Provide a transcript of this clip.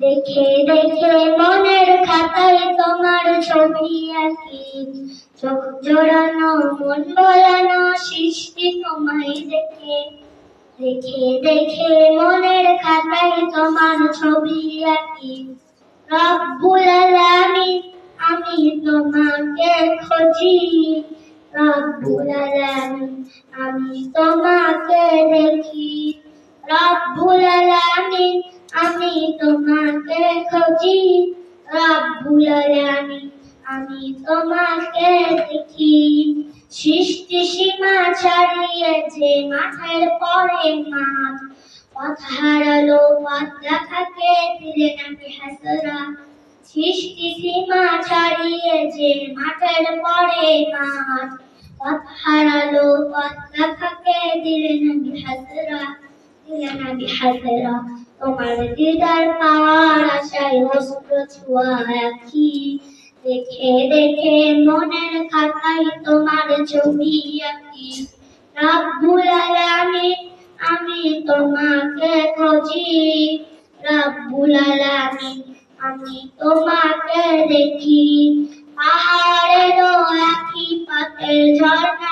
দেখে দেখে মনের খাতায় তোমার ছবি আঁকি। চোখ জোড়ানো, মন বলানো সৃষ্টি তোমায় দেখে। দেখে দেখে মনের খাতায় তোমার ছবি আঁকি। আমি তোমাকে খুঁজি। আমি তোমাকে দেখি। রব্বুল আলামিন আমি তোমাকে খুঁজি রব্বুল আলামিন আমি তোমাকে দেখি। সৃষ্টি সীমা ছাড়িয়ে যে মাঠের পরে মাঠ, পথ হারালো, পথ দেখাকে দিলে নাকি হাসরা। সৃষ্টি সীমা ছাড়িয়ে যে মাঠের পরে মাঠ, পথ হারালো, পথ দেখাকে দিলে নাকি হাসরা। নাকি হাসরা তোমার দিদার পাওয়ার আশায় অস্ত্র ছোঁয়া আঁকি দেখে দেখে মনের খাতায় তোমার ছবি আঁকি। রব্বুল আলামিন আমি তোমাকে খুঁজি। রব্বুল আলামিন আমি তোমাকে দেখি। পাহাড়ের আখি পাতের ঝর্ণা